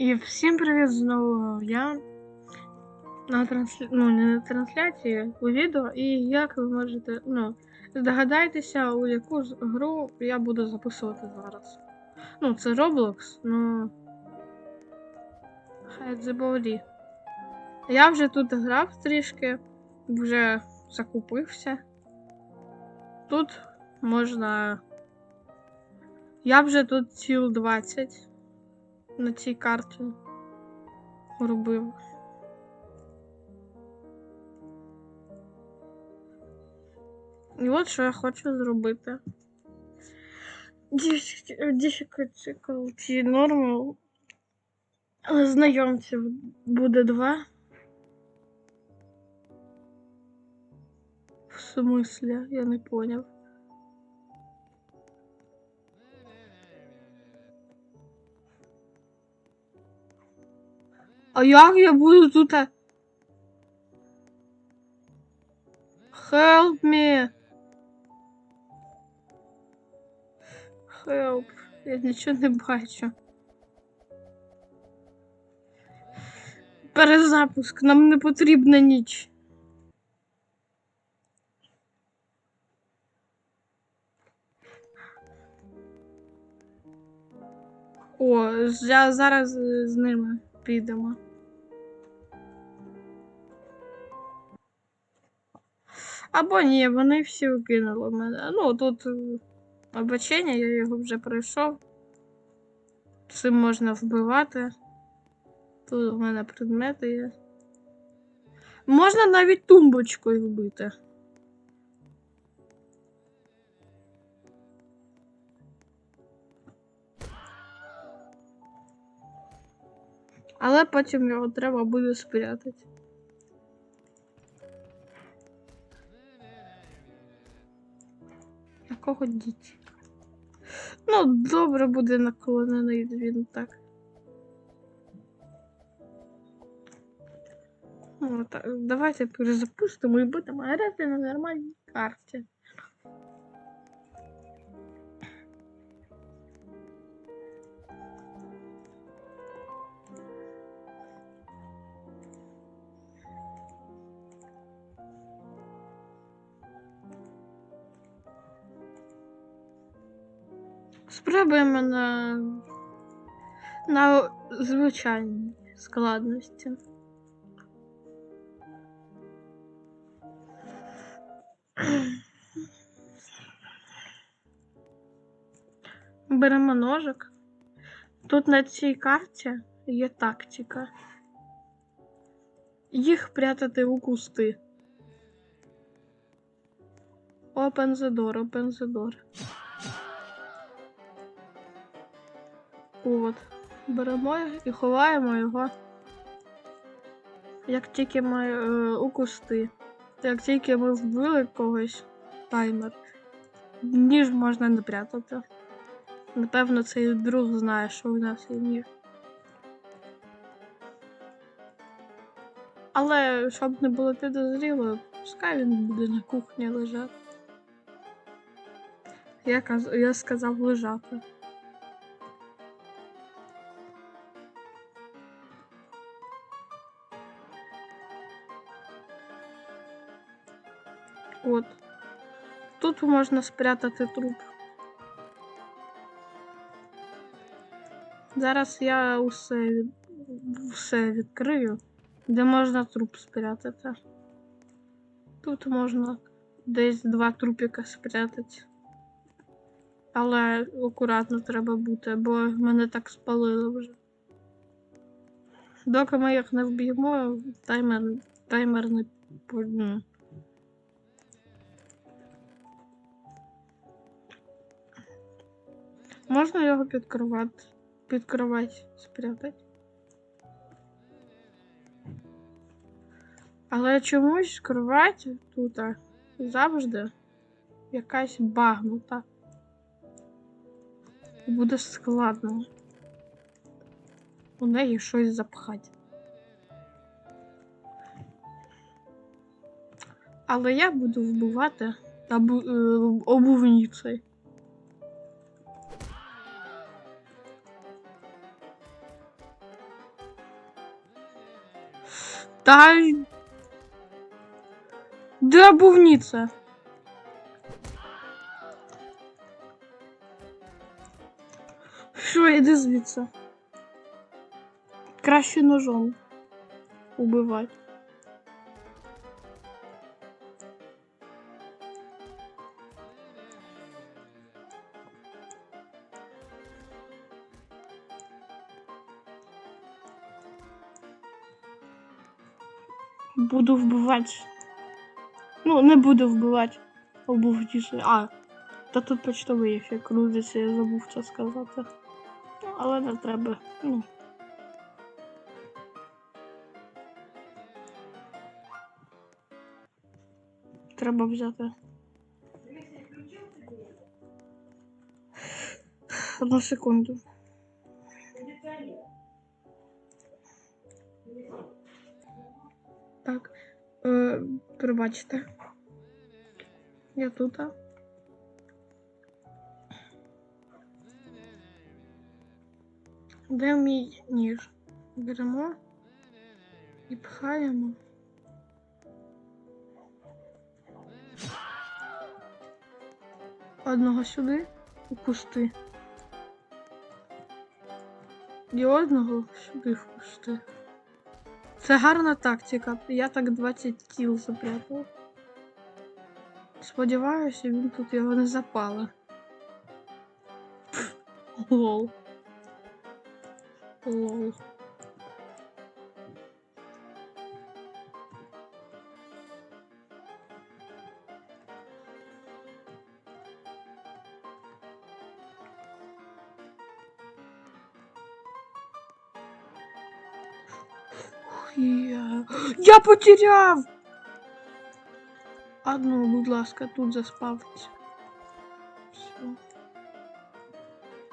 І всім привіт знову. Я на трансля... ну, не на трансляції у відео, і як ви можете, ну, здогадайтеся, у яку гру я буду записувати зараз. Ну, це Roblox, ну. Хай це. Я вже тут грав трішки, вже закупився. Тут можна. Я вже тут ціл 20 на цій карті робив. І от що я хочу зробити. Difficult чи нормал. Знайомців буде два. В смысле? Я не поняв. А як я буду тут? Help me. Help. Я нічого не бачу. Перезапуск. Нам не потрібна ніч. О, я зараз з ними підемо. Або ні, вони всі викинули мене. Ну, тут е, обучення, я його вже пройшов. Цим можна вбивати. Тут у мене предмети є. Можна навіть тумбочкою вбити. Але потім його треба буде спрятати. Якого діть? Ну, добре буде наклонений він так. Ну, так, давайте перезапустимо і будемо грати на нормальній карті. Спробуємо на, на звичайній складності. Беремо ножик. Тут на цій карті є тактика. Їх прятати у кусти. Open the door, open the door. От. Беремо і ховаємо його. Як тільки ми е, у кусти. Як тільки ми вбили когось таймер, ніж можна не прятати. Напевно, цей друг знає, що у нас є ніж. Але щоб не було підозріло, пускай він буде на кухні лежати. Я, я сказав лежати. Тут можна спрятати труп. Зараз я усе, від... все відкрию, де можна труп спрятати. Тут можна десь два трупіка спрятати. Але акуратно треба бути, бо мене так спалили вже. Доки ми їх не вб'ємо, таймер, таймер не Можна його підкривати? Під кровать спрятати. Але чомусь кровать тут завжди якась багнута. Буде складно у неї щось запхати. Але я буду вбивати обу... е, обувницею. Та. Да Де бувніця? Що, іди звідси. Краще ножом убивати. Буду вбивати. Ну, не буду вбивати. Обувтіше. А, та тут почтовий ефект крутиться, я забув це сказати. Але не треба. Ну. Треба взяти. Одну секунду. Так. Е, пробачте. Я тут. Де мій ніж? Беремо і пхаємо. Одного сюди у кусти. І одного сюди в кусти. Це гарна тактика. Я так 20 кіл запрятав. Сподіваюся, він тут його не запалив. Лол. Лол. Я, потеряв! Одну, будь ласка, тут заспався. Все.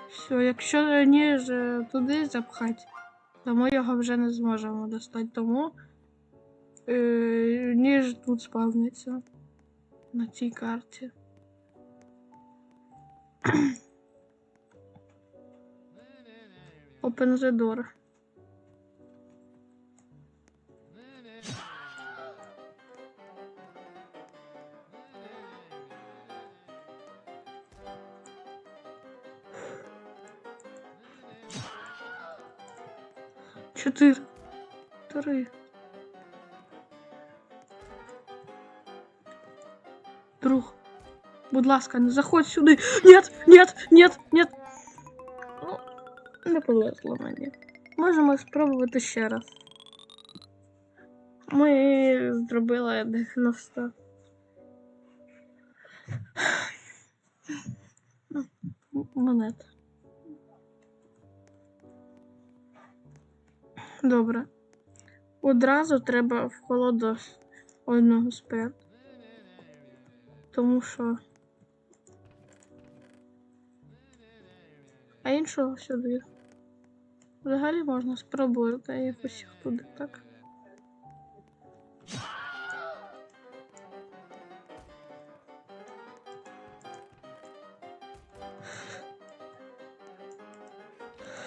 Все, якщо ніж е, туди запхати, то ми його вже не зможемо достати. Тому е, ніж тут спавниться на цій карті. Open the door. Три. Друг. Будь ласка, не заходь сюди. Нет, нет, нет, нет. Ну, не повезло мені. Можемо спробувати ще раз. Ми зробили 90. Ну, м- Монет. Добре. Одразу треба в холодос одного спрятати. Тому що. А іншого сюди. Взагалі можна спробувати якось їх туди, так?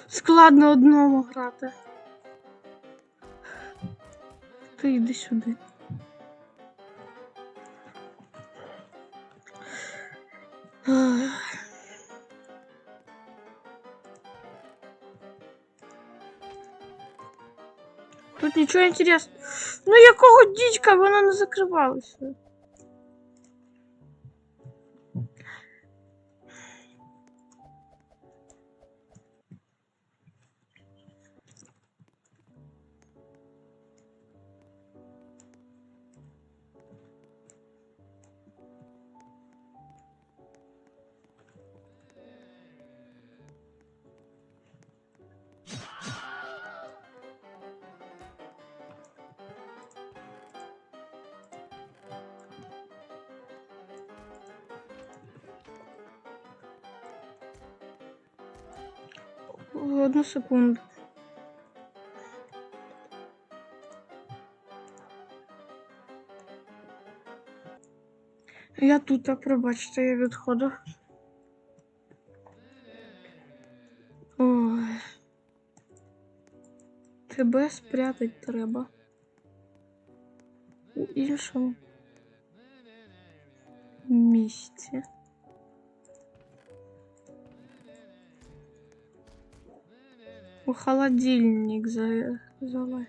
Складно одному грати. Ти йди сюди. Тут нічого інтересного. Ну якого дідька вона не закривалася? Одну секунду. Я тут, а пробачте, я відходу. Ой. Тебе спрятать треба. іншому У холодильник за... залазь.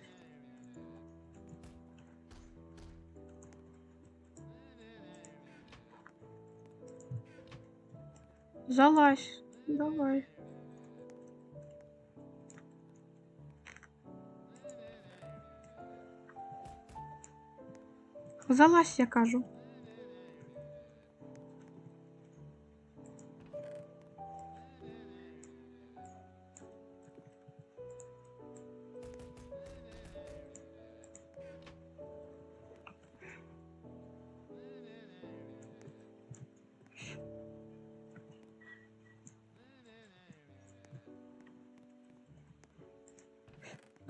Залазь, давай. Залазь, я кажу.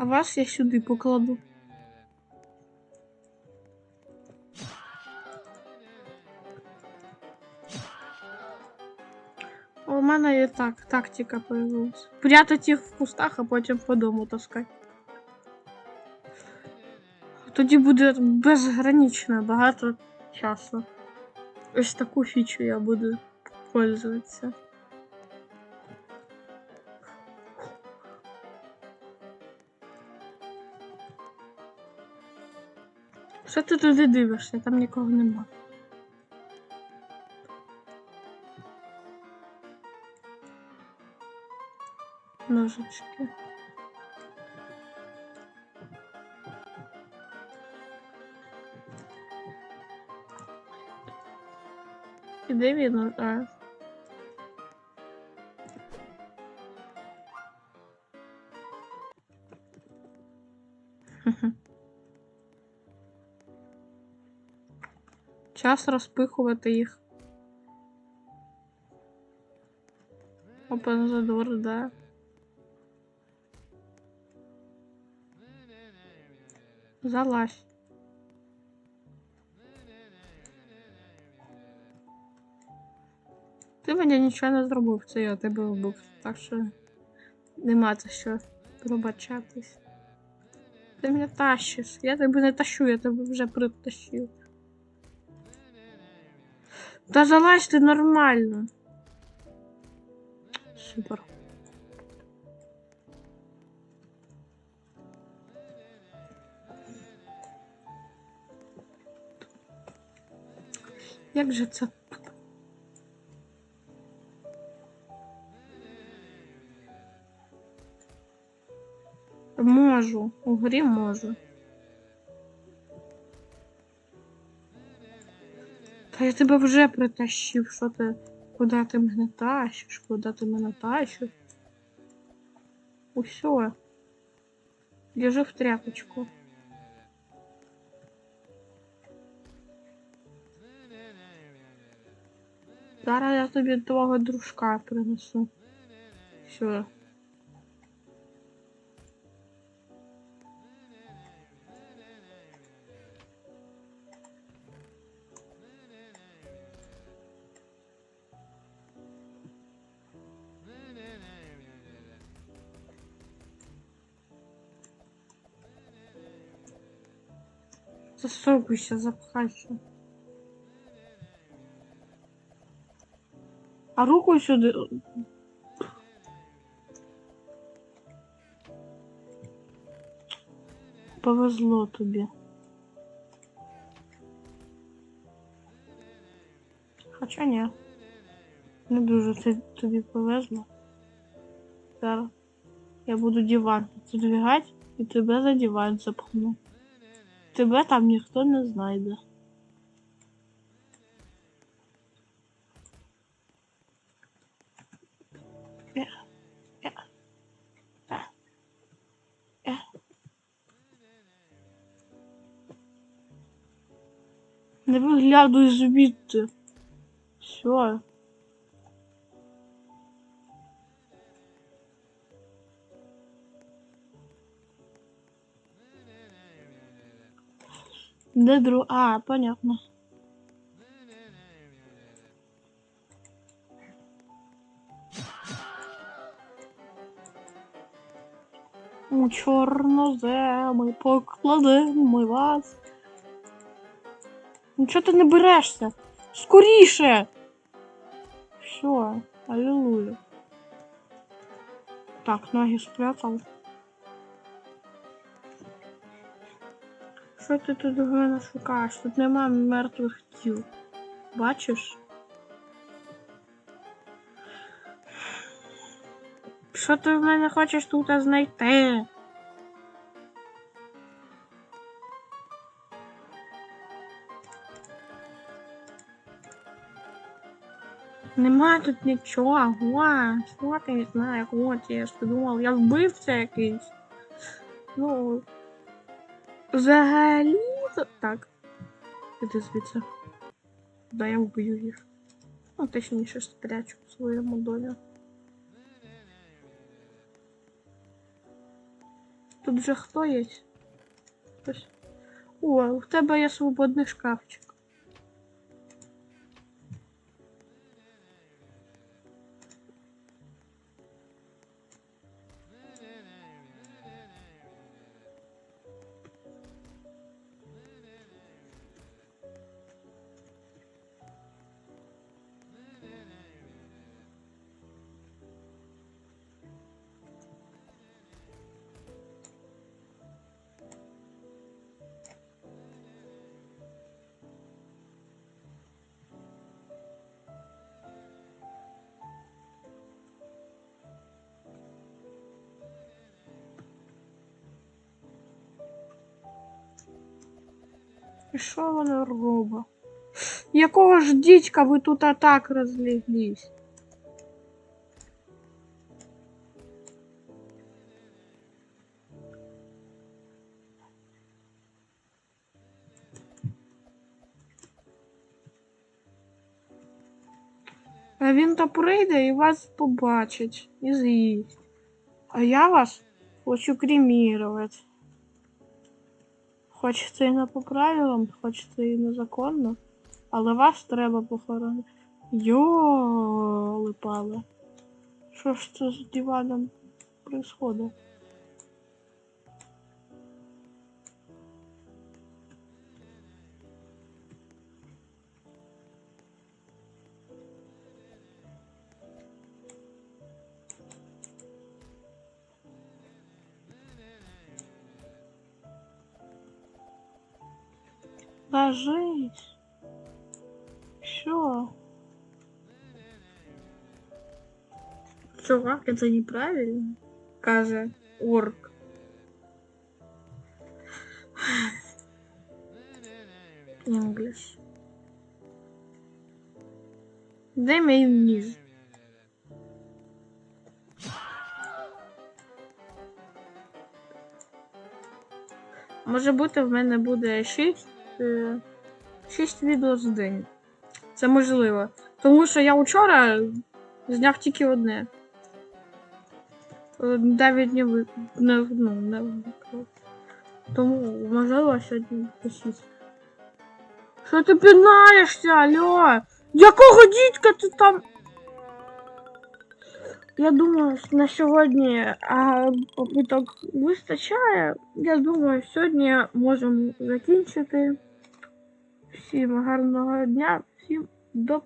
А вас я сюди покладу. У мене і так тактика появилась. Прятати їх в кустах, а потім по дому таскати. Тоді буде безгранично багато часу. Ось таку фічу я буду пользуватися. Що ти туди дивишся? Там нікого нема. Ножички. І де він? А. Хе-хе. Час розпихувати їх. Open the door, да. Залазь. Ти мені нічого не зробив, це я тебе вбив. Так що нема за що пробачатись. Ти мене тащиш. Я тебе не тащу, я тебе вже притащив. Та залазь ти нормально. Супер. Як же це? Можу, у грі можу. Та я тебе вже притащив, що ти. Куди ти мене тащиш? Куди ти мене тащиш? Усё. Лежи в тряпочку. Зараз я тобі твого дружка принесу. Все. Засовуйся, запхайся. А руку сюди. Повезло тобі. Хоча ні. Не дуже тобі повезло. Зараз я буду диван задвигати і тебе за диван запхну. Тебе там ніхто не знайде. Не виглядуй звідти. Все. Де друг... А, понятно. У чорноземи покладемо ми вас. Ну чого ти не берешся? Все, аллилуйя. Так, ноги спрятав. Що ти тут в мене шукаєш? Тут нема мертвих тіл. Бачиш? Що ти в мене хочеш тут знайти? Нема тут нічого. Що ти не знаю, от я ж подумав, я вбивця якийсь. Ну. Взагалі. Так. Іди звідси. Да, я вбию їх. Ну, точніше, спрячу в своєму домі. Тут же хто є? Хтось. О, у тебе є свободний шкафчик. І що вона робить? Якого ж дідька ви тут так розліглись? А він то прийде і вас побачить і з'їсть. А я вас хочу кремірувати. Хочеться і не по правилам, хочеться і незаконно, але вас треба похоронити. Йо, пали. Що ж це з диваном происходит? Ложись. Все. Чувак, это неправильно. Каже орк. English. Де мій ніж? Може бути, в мене буде 6, 6 відео з день. Це можливо. Тому що я вчора зняв тільки одне. Е, Навіть не ви. Не, ну, не. Тому, можливо, сьогодні посість. Що ти пінаєшся, алло? Якого дідька ти там? Я думаю, на сьогодні а, попиток вистачає. Я думаю, сьогодні можемо закінчити. Всім гарного дня, всім до.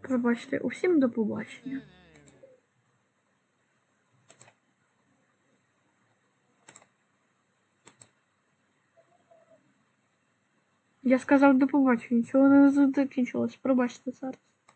Пробачте, усім до побачення. Я сказав до побачення, нічого не закінчилось. Пробачте зараз.